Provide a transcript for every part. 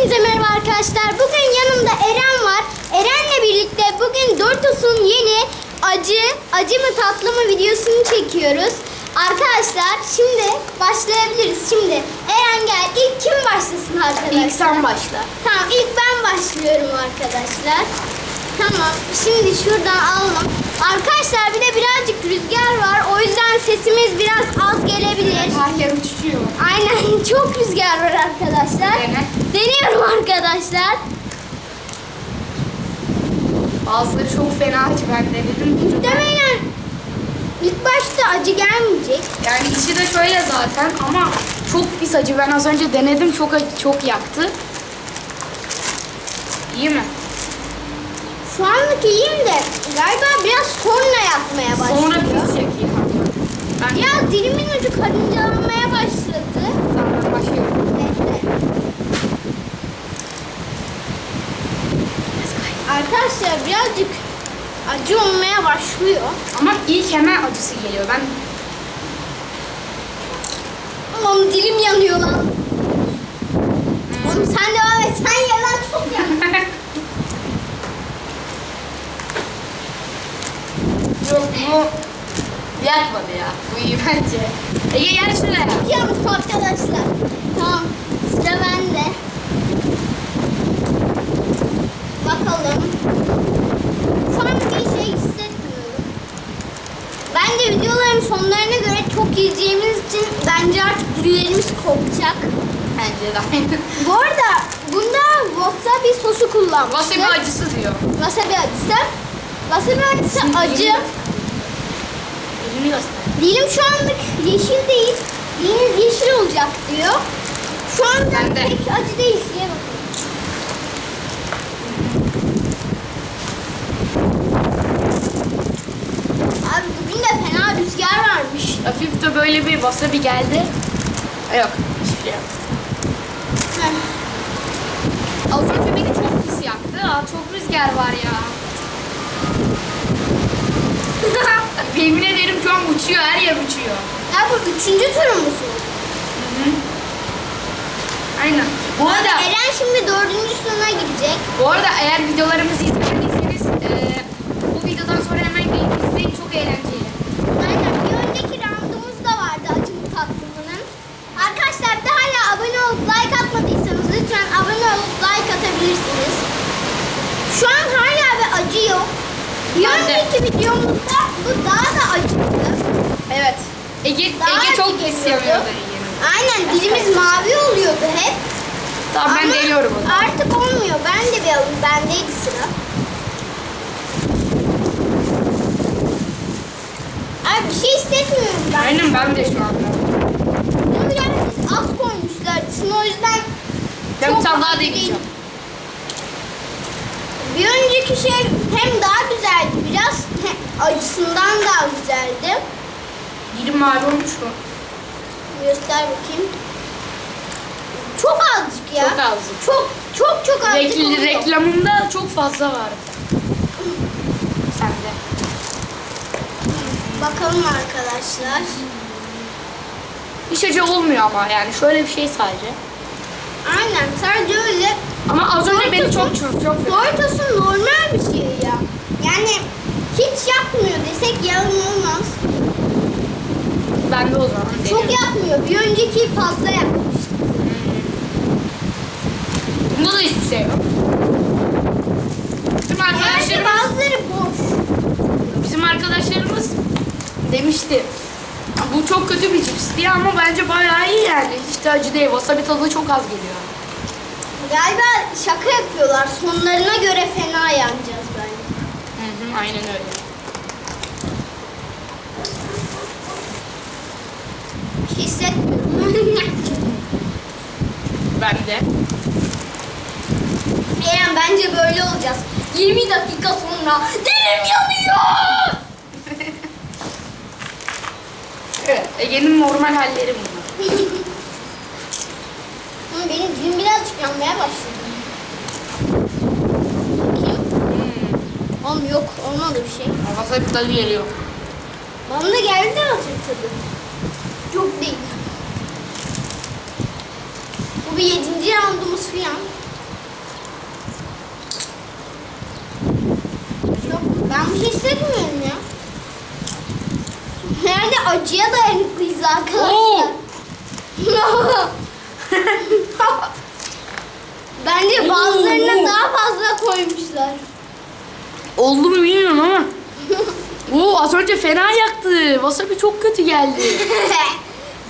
Hepinize merhaba arkadaşlar. Bugün yanımda Eren var. Eren'le birlikte bugün Doritos'un yeni acı, acı mı tatlı mı videosunu çekiyoruz. Arkadaşlar şimdi başlayabiliriz. Şimdi Eren gel. İlk kim başlasın arkadaşlar? İlk sen başla. Tamam ilk ben başlıyorum arkadaşlar. Tamam şimdi şuradan alalım. Arkadaşlar bir de birazcık rüzgar var. O yüzden sesimiz biraz yer uçuşuyor. Aynen çok rüzgar var arkadaşlar. Dene. Deniyorum arkadaşlar. Bazıları çok fena acı ben denedim. Muhtemelen ilk başta acı gelmeyecek. Yani içi de şöyle zaten ama çok pis acı. Ben az önce denedim çok acı, çok yaktı. İyi mi? Şu anlık iyiyim de galiba biraz sonra yapmaya başlıyor. Sonra pis çekiyor. Ben Ya dilimin ucu karıncalanmaya başladı. Tamam, ben başlıyorum. Bekle. Arkadaşlar birazcık acı olmaya başlıyor. Ama ilk hemen acısı geliyor. Ben Oğlum dilim yanıyor lan. Oğlum sen devam et. Sen ye lan çok yan. Yok bu yakmadı ya. Bu iyi bence. Ege gel şuraya. Yandım arkadaşlar. Tamam. Sıra bende. Bakalım. Şu an bir şey hissetmiyorum. Videoların sonlarına göre çok yiyeceğimiz için bence artık dillerimiz kopacak. Bence de aynı. Bu arada bunda wasabi sosu kullanmıştım. Wasabi acısı diyor. Wasabi acısı. Wasabi acısı Şimdi acı. Elini göster. Dilim şu anlık yeşil değil. Diliniz yeşil olacak diyor. Şu anda pek acı değil. Ye bakalım. Abi bugün de fena rüzgar varmış. Hafif de böyle bir wasabi geldi. Yok. Heh. Az önce beni çok pis yaktı. Aa, çok rüzgar var ya. Yemin ederim şu an uçuyor. Her yer uçuyor. Ya bu üçüncü turumuz mu? Aynen. Bu arada, Eren şimdi dördüncü turuna girecek. bu arada eğer videolarımızı izlemediyseniz eee, bu videodan sonra hemen gelip izleyin. Çok eğlenceli. Aynen bir önceki roundumuz da vardı acılı tatlımının. Arkadaşlar bir de hala abone olup like atmadıysanız lütfen abone olup like atabilirsiniz. Şu an hala bir acı yok. Bir Ben de. önceki videomuzda bu daha da acıktı. Evet. Ege, Daha Ege çok acı pis geliyordu. yanıyordu Ege'nin. Aynen dilimiz mavi oluyordu hep. Tamam ben Ama deniyorum onu. Artık olmuyor. Ben de bir alayım. Bendeydi sıra. Abi bir şey hissetmiyorum ben. Aynen ben de şu anda. Bunu biraz az koymuşlar. Şimdi o yüzden Ben bir tane daha değil. deneyeceğim. Bir önceki şey hem daha güzeldi biraz hem acısından daha güzeldi. Dilim mavi olmuş mu? Göster bakayım. Çok azıcık ya. Çok azıcık. Çok çok çok azıcık Rekl- reklamında çok fazla var. Sende. Bakalım arkadaşlar. Hiç acı olmuyor ama yani şöyle bir şey sadece. Aynen sadece öyle. Ama az önce beni çok çok çok Doritos'un normal bir şey ya. Yani hiç yapmıyor desek yalan olmaz. Ben de o zaman Çok deniyorum. yapmıyor. Bir önceki fazla yapmış. Bunda da hiçbir şey yok. Bizim arkadaşlarımız, bazıları boş. bizim arkadaşlarımız demişti. Bu çok kötü bir cips diye ama bence bayağı iyi yani. Hiç de acı değil. Wasabi tadı çok az geliyor. Galiba şaka yapıyorlar. Sonlarına göre fena yanacağız bence. Hı hı, aynen öyle. Hissetmiyorum. Ben de. Eren bence böyle olacağız. 20 dakika sonra dilim yanıyor. Evet. Ege'nin normal halleri bunlar. Ama benim dilim birazcık yanmaya başladı. Bakayım. Hmm. Oğlum yok olmadı bir şey. Wasabi tadı geliyor. Bana da geldi de azıcık tadı. Çok değil. Bu bir yedinci roundumuz falan. Ben bir şey hissetmiyorum ya. Nerede acıya dayanıklıyız arkadaşlar. Bence Oo. bazılarına daha fazla koymuşlar. Oldu mu bilmiyorum ama. Oo az önce fena yaktı. Wasabi çok kötü geldi.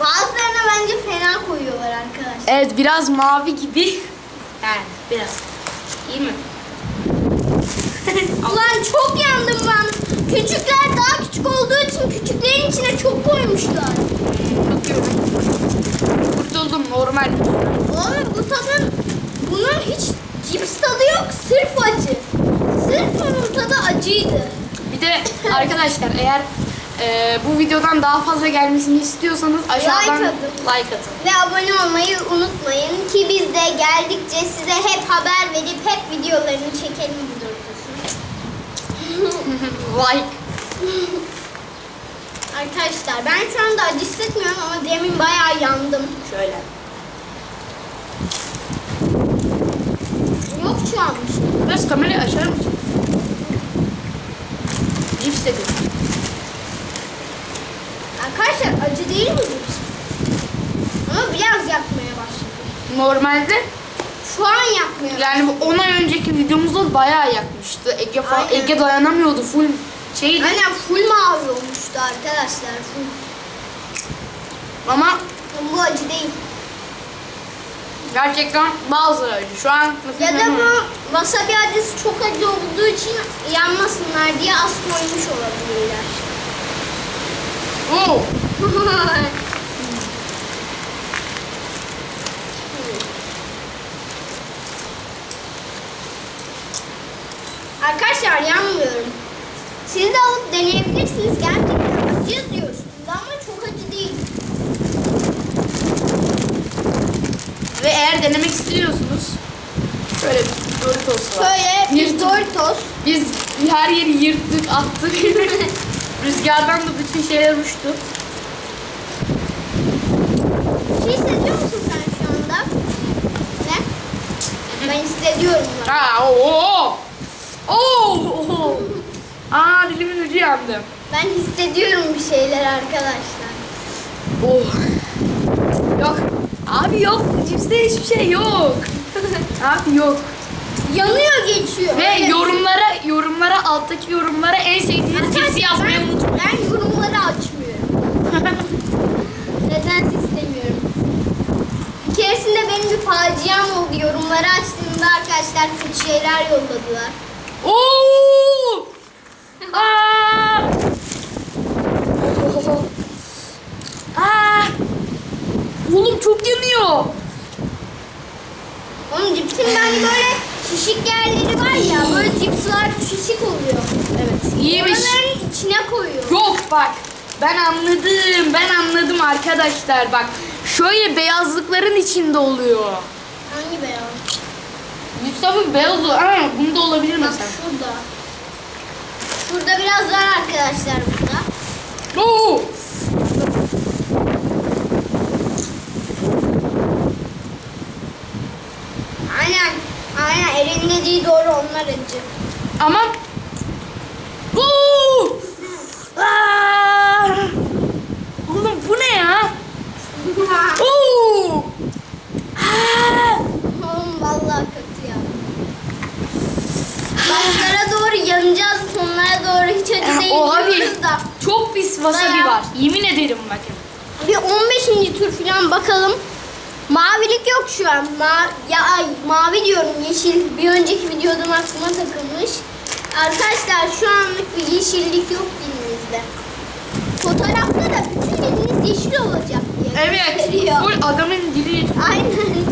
Bazılarına bence fena koyuyorlar arkadaşlar. Evet biraz mavi gibi. Yani biraz. İyi mi? Ulan çok. Küçükler daha küçük olduğu için küçüklerin içine çok koymuşlar. Bakıyorum. Kurtuldum normal. Oğlum bu tadın bunun hiç cips tadı yok. Sırf acı. Sırf onun tadı acıydı. Bir de arkadaşlar eğer e, bu videodan daha fazla gelmesini istiyorsanız aşağıdan atın. like atın. Ve abone olmayı unutmayın ki biz de geldikçe size hep haber verip hep videolarını çekelim bu dörtüsünü. Like. Arkadaşlar ben şu anda acı hissetmiyorum ama demin bayağı yandım. Şöyle. Yok şu an şey. Biraz kamerayı açar mısın? Cips de. Arkadaşlar acı değil mi cips? Ama biraz yakmaya başladı. Normalde Şu an yakmıyor. yani bu 10 ay önceki videomuzda bayağı yakmıştı. Ege falan Aynen. Ege dayanamıyordu full şeydi. Aynen full mavi olmuştu arkadaşlar. Full. Ama bu acı değil. gerçekten bazıları acı. Şu an Ya da bu wasabi acısı çok acı olduğu için yanmasınlar diye az koymuş olabilirler. Oo. Arkadaşlar yanmıyorum. Siz de alıp deneyebilirsiniz. Gerçekten acı yazıyor üstünde ama çok acı değil. Ve eğer denemek istiyorsunuz şöyle bir Doritos var. Böyle bir Yırtık. Doritos. Biz her yeri yırttık, attık. Rüzgardan da bütün şeyler uçtu. Bir şey hissediyor musun sen şu anda? Ne? Ben hissediyorum. lan. Ha, oo. Oo. oo. Aa dilimin ucu yandı. Ben hissediyorum bir şeyler arkadaşlar. Oh. Yok. Abi yok. Cipste hiçbir şey yok. Abi yok. Yanıyor geçiyor. Ve Öyle. yorumlara yorumlara alttaki yorumlara en sevdiğiniz Arkadaşlar, cipsi yazmayı ben- unutmayın. Ben yorumları açmıyorum. Neden istemiyorum. Bir keresinde benim bir faciam oldu. Yorumları açtığımda arkadaşlar kötü şeyler yolladılar. Oo! Aa! Aa! Oğlum çok yanıyor. Onun cipsin ben böyle şişik yerleri var ya böyle cipsler şişik oluyor. Evet, iyiymiş. Oraların içine koyuyor. Yok bak. Ben anladım. Ben anladım arkadaşlar bak. Şöyle beyazlıkların içinde oluyor. Hangi beyaz? Mustafa beyaz oluyor. Aa, bunda olabilir Bak mesela. şurada. Şurada biraz var arkadaşlar burada. Oo! Aynen. Aynen Eren'in dediği doğru onlar acı. Ama Oo! Aa! Oğlum bu ne ya? Oo! Aa! Oğlum vallahi kötü ya. Başlara doğru yanacağız, doğru hiç acı değil O abi diyoruz da. çok pis wasabi Bayağı. var. Yemin ederim bakın. Bir 15. tur falan bakalım. Mavilik yok şu an. Ma ya ay, mavi diyorum yeşil. Bir önceki videodan aklıma takılmış. Arkadaşlar şu anlık bir yeşillik yok dilimizde. Fotoğrafta da bütün diliniz yeşil olacak diye Evet. gösteriyor. Full adamın dili. Aynen.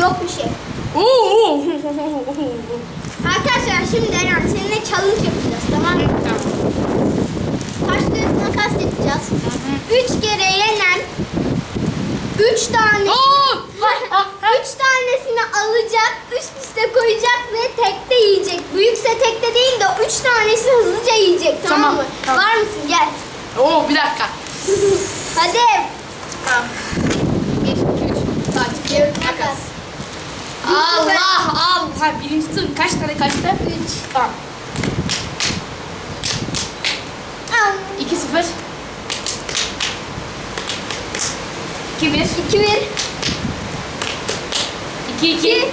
Yok bir şey. Oo! Arkadaşlar şimdi Eren seninle challenge yapacağız tamam mı? Taş kağıt makas yapacağız. Üç kere yenen üç tane üç tanesini alacak, üst üste koyacak ve tekte yiyecek. Büyükse tekte değil de üç tanesi hızlıca yiyecek tamam, Tamam, mı? tamam. Var mısın? Gel. Oo bir dakika. Hadi. Tamam. Bir, iki, üç. Taş, kağıt, makas. Allah al. Ha, birinci tur kaç tane kaçtı? Üç. Tamam. Am. 2-0. 2-1. 2-1. 2-2.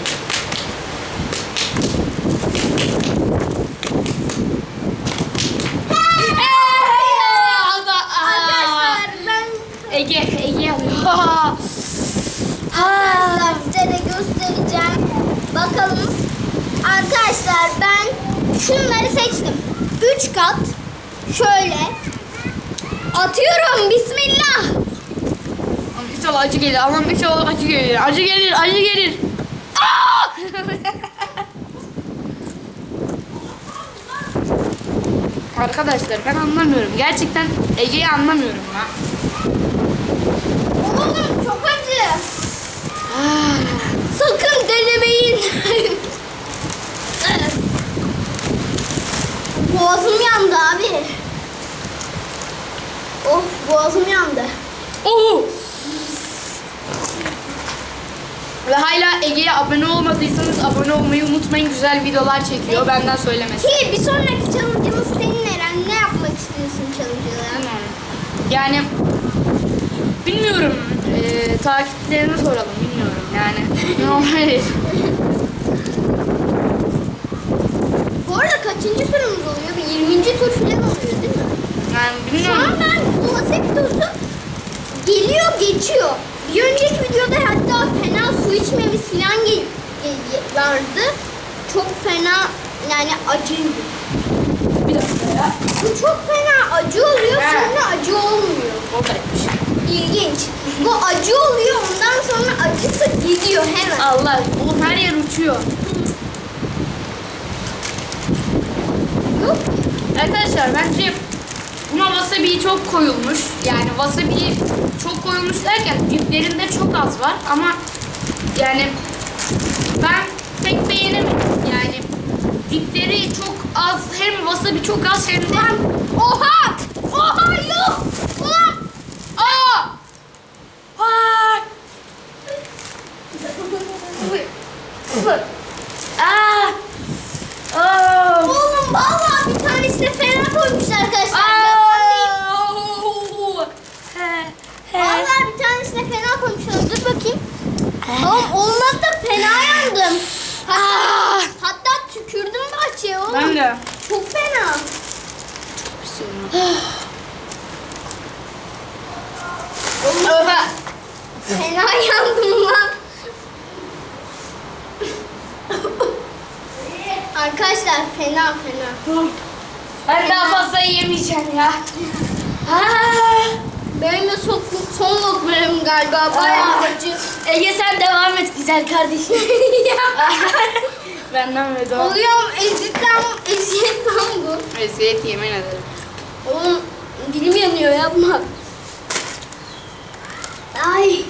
Arkadaşlar ben Ege, Ege alıyor. Arkadaşlar size de göstereceğim. Bakalım. Arkadaşlar ben şunları seçtim. 3 kat. Şöyle. Atıyorum. Bismillah. İnşallah acı gelir. Aman inşallah acı gelir. Acı gelir, acı gelir. Aa! Arkadaşlar ben anlamıyorum. Gerçekten Ege'yi anlamıyorum ya. Oğlum çok acı. Sakın denemeyin. Boğazım yandı abi. Of boğazım yandı. Oo! Ve hala Ege'ye abone olmadıysanız abone olmayı unutmayın. Güzel videolar çekiyor. Benden söylemesi. Ki bir sonraki challenge'ımız senin Eren. Ne yapmak istiyorsun? Bilmiyorum. Yani bilmiyorum. Ee, takipçilerine soralım. Bilmiyorum yani. Normal. Bu arada kaçıncı turumuz oluyor? Bir 20. tur falan oluyor değil mi? Yani Şu bilmiyorum. an ben bu WhatsApp tozu geliyor geçiyor. Bir önceki videoda hatta fena su içmemiz falan vardı. Çok fena yani acıydı. Bir dakika ya. Bu çok fena acı oluyor Ha. sonra acı olmuyor. O garipmiş. İlginç. Bu acı oluyor ondan sonra acısı gidiyor hemen. Allah. Oğlum her yer uçuyor. Yok. Arkadaşlar bence buna wasabi çok koyulmuş. Yani wasabi çok koyulmuş derken diplerinde çok az var ama yani ben pek beğenemedim. Yani dipleri çok az hem wasabi çok az hem de Oha! Oha yok! Ulan! Aa! Aa! Aa! Aa! Oğlum vallahi bir tanesine fena koymuşlar arkadaşlar. Aa! He, he. Vallahi bir tanesine fena koymuşlar. Dur bakayım. Oğlum olmadı da fena yandım. Hatta, Aa! hatta tükürdüm bahçeye oğlum. Ben de. Çok fena. Oğlum fena yandım lan. Arkadaşlar fena fena. Ben daha fazla yemeyeceğim ya. Benim de son, son lokmalarım galiba bayağı acı. Ege sen devam et güzel kardeşim. Benden ve devam. Oluyorum ezikten eziyet lan bu. Eziyet yemin ederim. Oğlum dilim yanıyor yapma. Ay.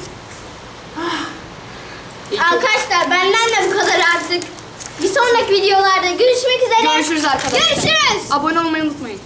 Arkadaşlar benden de bu kadar artık. Bir sonraki videolarda görüşmek üzere. Görüşürüz arkadaşlar. Görüşürüz. Abone olmayı unutmayın.